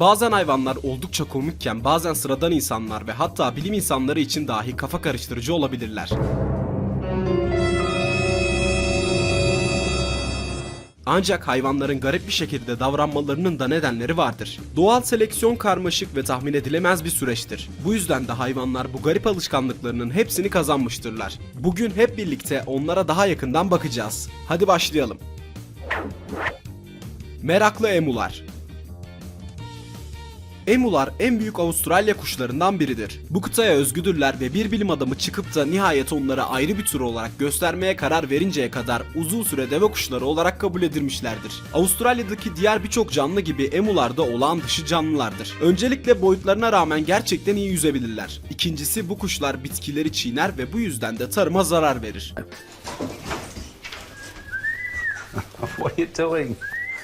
Bazen hayvanlar oldukça komikken bazen sıradan insanlar ve hatta bilim insanları için dahi kafa karıştırıcı olabilirler. Ancak hayvanların garip bir şekilde davranmalarının da nedenleri vardır. Doğal seleksiyon karmaşık ve tahmin edilemez bir süreçtir. Bu yüzden de hayvanlar bu garip alışkanlıklarının hepsini kazanmıştırlar. Bugün hep birlikte onlara daha yakından bakacağız. Hadi başlayalım. Meraklı emular Emular en büyük Avustralya kuşlarından biridir. Bu kıtaya özgüdürler ve bir bilim adamı çıkıp da nihayet onları ayrı bir tür olarak göstermeye karar verinceye kadar uzun süre deve kuşları olarak kabul edilmişlerdir. Avustralya'daki diğer birçok canlı gibi emular da olağan dışı canlılardır. Öncelikle boyutlarına rağmen gerçekten iyi yüzebilirler. İkincisi bu kuşlar bitkileri çiğner ve bu yüzden de tarıma zarar verir. What are you doing?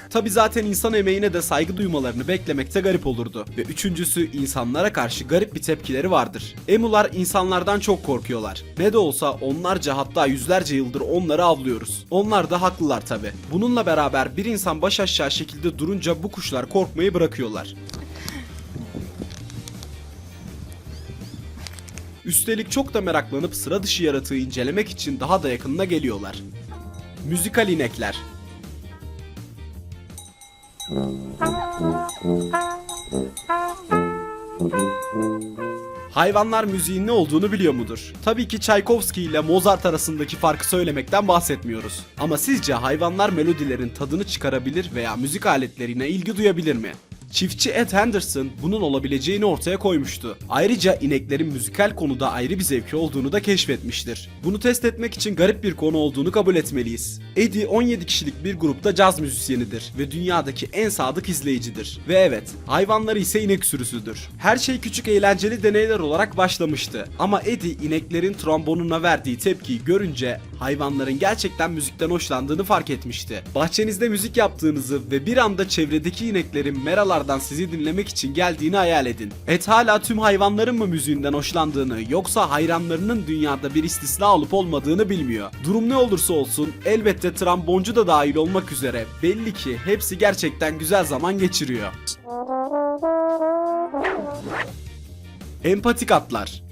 Tabi zaten insan emeğine de saygı duymalarını beklemekte garip olurdu. Ve üçüncüsü insanlara karşı garip bir tepkileri vardır. Emular insanlardan çok korkuyorlar. Ne de olsa onlarca hatta yüzlerce yıldır onları avlıyoruz. Onlar da haklılar tabi. Bununla beraber bir insan baş aşağı şekilde durunca bu kuşlar korkmayı bırakıyorlar. Üstelik çok da meraklanıp sıra dışı yaratığı incelemek için daha da yakınına geliyorlar. Müzikal inekler Hayvanlar müziğin ne olduğunu biliyor mudur? Tabii ki Tchaikovsky ile Mozart arasındaki farkı söylemekten bahsetmiyoruz. Ama sizce hayvanlar melodilerin tadını çıkarabilir veya müzik aletlerine ilgi duyabilir mi? Çiftçi Ed Henderson bunun olabileceğini ortaya koymuştu. Ayrıca ineklerin müzikal konuda ayrı bir zevki olduğunu da keşfetmiştir. Bunu test etmek için garip bir konu olduğunu kabul etmeliyiz. Eddie 17 kişilik bir grupta caz müzisyenidir ve dünyadaki en sadık izleyicidir. Ve evet, hayvanları ise inek sürüsüdür. Her şey küçük eğlenceli deneyler olarak başlamıştı. Ama Eddie ineklerin trombonuna verdiği tepkiyi görünce hayvanların gerçekten müzikten hoşlandığını fark etmişti. Bahçenizde müzik yaptığınızı ve bir anda çevredeki ineklerin meralardan sizi dinlemek için geldiğini hayal edin. Ed hala tüm hayvanların mı müziğinden hoşlandığını yoksa hayranlarının dünyada bir istisna olup olmadığını bilmiyor. Durum ne olursa olsun elbette tromboncu da dahil olmak üzere belli ki hepsi gerçekten güzel zaman geçiriyor. Empatik atlar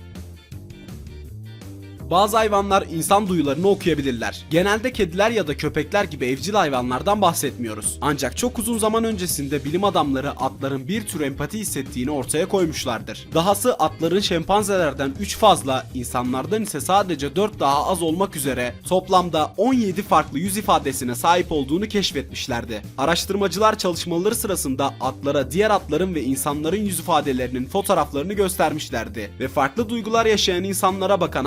bazı hayvanlar insan duyularını okuyabilirler. Genelde kediler ya da köpekler gibi evcil hayvanlardan bahsetmiyoruz. Ancak çok uzun zaman öncesinde bilim adamları atların bir tür empati hissettiğini ortaya koymuşlardır. Dahası atların şempanzelerden 3 fazla, insanlardan ise sadece 4 daha az olmak üzere toplamda 17 farklı yüz ifadesine sahip olduğunu keşfetmişlerdi. Araştırmacılar çalışmaları sırasında atlara diğer atların ve insanların yüz ifadelerinin fotoğraflarını göstermişlerdi ve farklı duygular yaşayan insanlara bakan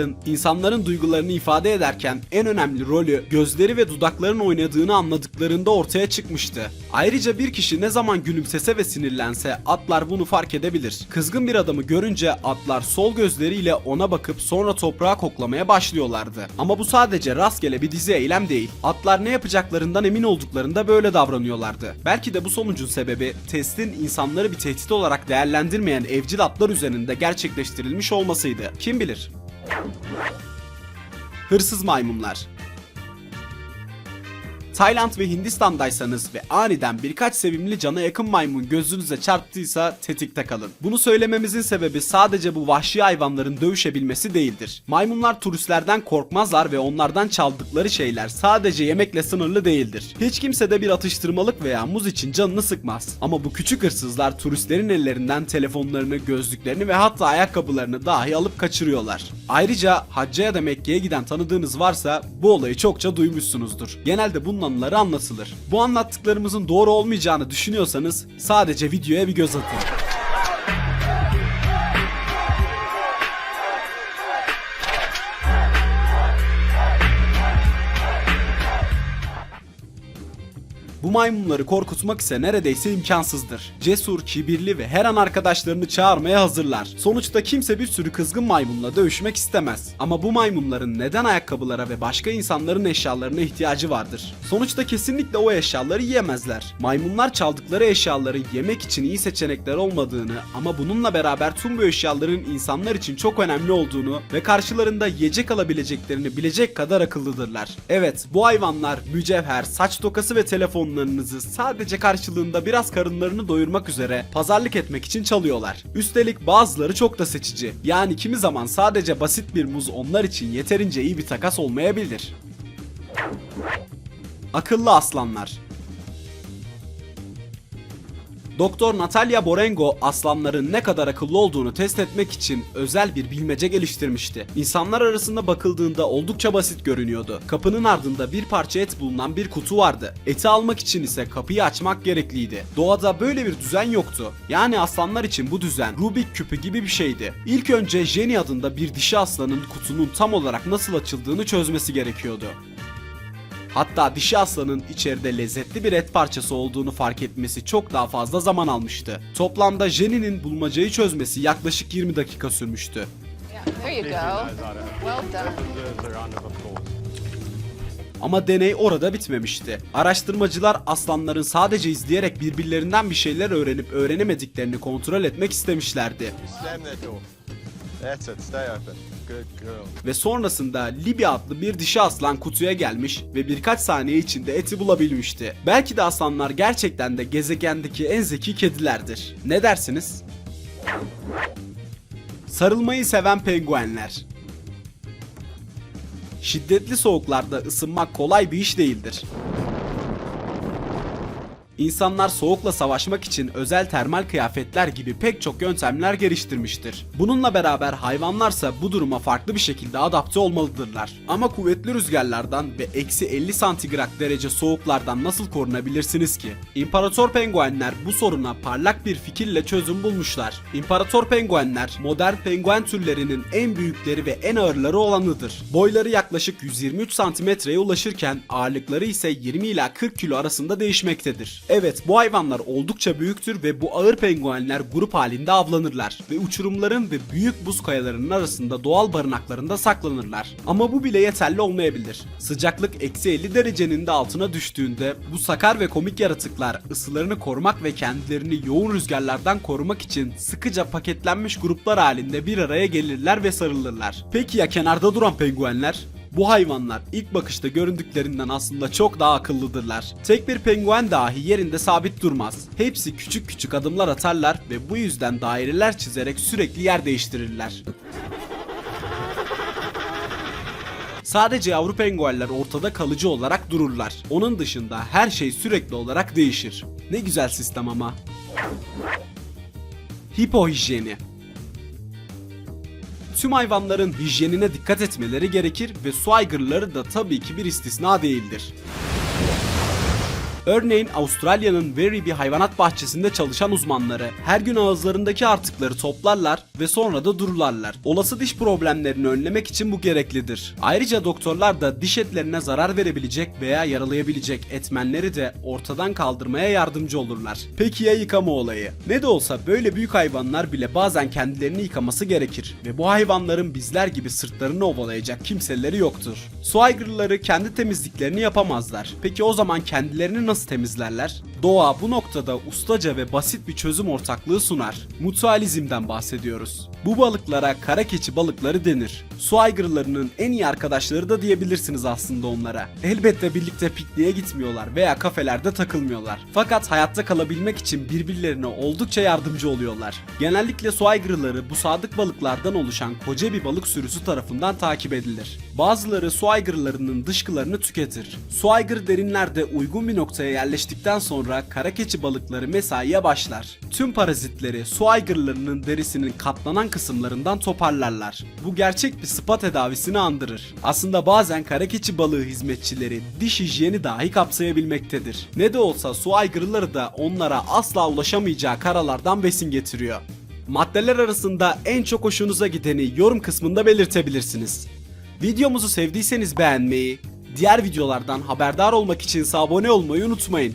hayvanların insanların duygularını ifade ederken en önemli rolü gözleri ve dudakların oynadığını anladıklarında ortaya çıkmıştı. Ayrıca bir kişi ne zaman gülümsese ve sinirlense atlar bunu fark edebilir. Kızgın bir adamı görünce atlar sol gözleriyle ona bakıp sonra toprağa koklamaya başlıyorlardı. Ama bu sadece rastgele bir dizi eylem değil. Atlar ne yapacaklarından emin olduklarında böyle davranıyorlardı. Belki de bu sonucun sebebi testin insanları bir tehdit olarak değerlendirmeyen evcil atlar üzerinde gerçekleştirilmiş olmasıydı. Kim bilir? Hırsız maymunlar Tayland ve Hindistan'daysanız ve aniden birkaç sevimli cana yakın maymun gözünüze çarptıysa tetikte kalın. Bunu söylememizin sebebi sadece bu vahşi hayvanların dövüşebilmesi değildir. Maymunlar turistlerden korkmazlar ve onlardan çaldıkları şeyler sadece yemekle sınırlı değildir. Hiç kimse de bir atıştırmalık veya muz için canını sıkmaz. Ama bu küçük hırsızlar turistlerin ellerinden telefonlarını, gözlüklerini ve hatta ayakkabılarını dahi alıp kaçırıyorlar. Ayrıca hacca ya da Mekke'ye giden tanıdığınız varsa bu olayı çokça duymuşsunuzdur. Genelde bunun anıları anlatılır. Bu anlattıklarımızın doğru olmayacağını düşünüyorsanız sadece videoya bir göz atın. Maymunları korkutmak ise neredeyse imkansızdır. Cesur, kibirli ve her an arkadaşlarını çağırmaya hazırlar. Sonuçta kimse bir sürü kızgın maymunla dövüşmek istemez. Ama bu maymunların neden ayakkabılara ve başka insanların eşyalarına ihtiyacı vardır? Sonuçta kesinlikle o eşyaları yiyemezler. Maymunlar çaldıkları eşyaları yemek için iyi seçenekler olmadığını ama bununla beraber tüm bu eşyaların insanlar için çok önemli olduğunu ve karşılarında yiyecek alabileceklerini bilecek kadar akıllıdırlar. Evet, bu hayvanlar mücevher, saç tokası ve telefonları hayvanlarınızı sadece karşılığında biraz karınlarını doyurmak üzere pazarlık etmek için çalıyorlar. Üstelik bazıları çok da seçici. Yani kimi zaman sadece basit bir muz onlar için yeterince iyi bir takas olmayabilir. Akıllı aslanlar Doktor Natalia Borengo aslanların ne kadar akıllı olduğunu test etmek için özel bir bilmece geliştirmişti. İnsanlar arasında bakıldığında oldukça basit görünüyordu. Kapının ardında bir parça et bulunan bir kutu vardı. Eti almak için ise kapıyı açmak gerekliydi. Doğada böyle bir düzen yoktu. Yani aslanlar için bu düzen Rubik küpü gibi bir şeydi. İlk önce Jenny adında bir dişi aslanın kutunun tam olarak nasıl açıldığını çözmesi gerekiyordu. Hatta dişi aslanın içeride lezzetli bir et parçası olduğunu fark etmesi çok daha fazla zaman almıştı. Toplamda Jenny'nin bulmacayı çözmesi yaklaşık 20 dakika sürmüştü. Ama deney orada bitmemişti. Araştırmacılar aslanların sadece izleyerek birbirlerinden bir şeyler öğrenip öğrenemediklerini kontrol etmek istemişlerdi. Ve sonrasında Libya adlı bir dişi aslan kutuya gelmiş ve birkaç saniye içinde eti bulabilmişti. Belki de aslanlar gerçekten de gezegendeki en zeki kedilerdir. Ne dersiniz? Sarılmayı seven penguenler. Şiddetli soğuklarda ısınmak kolay bir iş değildir. İnsanlar soğukla savaşmak için özel termal kıyafetler gibi pek çok yöntemler geliştirmiştir. Bununla beraber hayvanlarsa bu duruma farklı bir şekilde adapte olmalıdırlar. Ama kuvvetli rüzgarlardan ve eksi 50 santigrat derece soğuklardan nasıl korunabilirsiniz ki? İmparator penguenler bu soruna parlak bir fikirle çözüm bulmuşlar. İmparator penguenler modern penguen türlerinin en büyükleri ve en ağırları olanıdır. Boyları yaklaşık 123 santimetreye ulaşırken ağırlıkları ise 20 ila 40 kilo arasında değişmektedir. Evet bu hayvanlar oldukça büyüktür ve bu ağır penguenler grup halinde avlanırlar ve uçurumların ve büyük buz kayalarının arasında doğal barınaklarında saklanırlar. Ama bu bile yeterli olmayabilir. Sıcaklık eksi 50 derecenin de altına düştüğünde bu sakar ve komik yaratıklar ısılarını korumak ve kendilerini yoğun rüzgarlardan korumak için sıkıca paketlenmiş gruplar halinde bir araya gelirler ve sarılırlar. Peki ya kenarda duran penguenler? Bu hayvanlar ilk bakışta göründüklerinden aslında çok daha akıllıdırlar. Tek bir penguen dahi yerinde sabit durmaz. Hepsi küçük küçük adımlar atarlar ve bu yüzden daireler çizerek sürekli yer değiştirirler. Sadece yavru penguenler ortada kalıcı olarak dururlar. Onun dışında her şey sürekli olarak değişir. Ne güzel sistem ama. Hipo hijyeni Tüm hayvanların hijyenine dikkat etmeleri gerekir ve su aygırları da tabii ki bir istisna değildir. Örneğin Avustralya'nın Werribee hayvanat bahçesinde çalışan uzmanları her gün ağızlarındaki artıkları toplarlar ve sonra da dururlarlar. Olası diş problemlerini önlemek için bu gereklidir. Ayrıca doktorlar da diş etlerine zarar verebilecek veya yaralayabilecek etmenleri de ortadan kaldırmaya yardımcı olurlar. Peki ya yıkama olayı? Ne de olsa böyle büyük hayvanlar bile bazen kendilerini yıkaması gerekir ve bu hayvanların bizler gibi sırtlarını ovalayacak kimseleri yoktur. Su aygırları kendi temizliklerini yapamazlar. Peki o zaman kendilerini nasıl temizlerler? Doğa bu noktada ustaca ve basit bir çözüm ortaklığı sunar. Mutualizmden bahsediyoruz. Bu balıklara kara keçi balıkları denir. Su aygırlarının en iyi arkadaşları da diyebilirsiniz aslında onlara. Elbette birlikte pikniğe gitmiyorlar veya kafelerde takılmıyorlar. Fakat hayatta kalabilmek için birbirlerine oldukça yardımcı oluyorlar. Genellikle su aygırları bu sadık balıklardan oluşan koca bir balık sürüsü tarafından takip edilir. Bazıları su aygırlarının dışkılarını tüketir. Su aygır derinlerde uygun bir noktaya yerleştikten sonra kara keçi balıkları mesaiye başlar. Tüm parazitleri su aygırlarının derisinin katlanan kısımlarından toparlarlar. Bu gerçek bir spa tedavisini andırır. Aslında bazen kara keçi balığı hizmetçileri diş hijyeni dahi kapsayabilmektedir. Ne de olsa su aygırları da onlara asla ulaşamayacağı karalardan besin getiriyor. Maddeler arasında en çok hoşunuza gideni yorum kısmında belirtebilirsiniz. Videomuzu sevdiyseniz beğenmeyi, diğer videolardan haberdar olmak için abone olmayı unutmayın.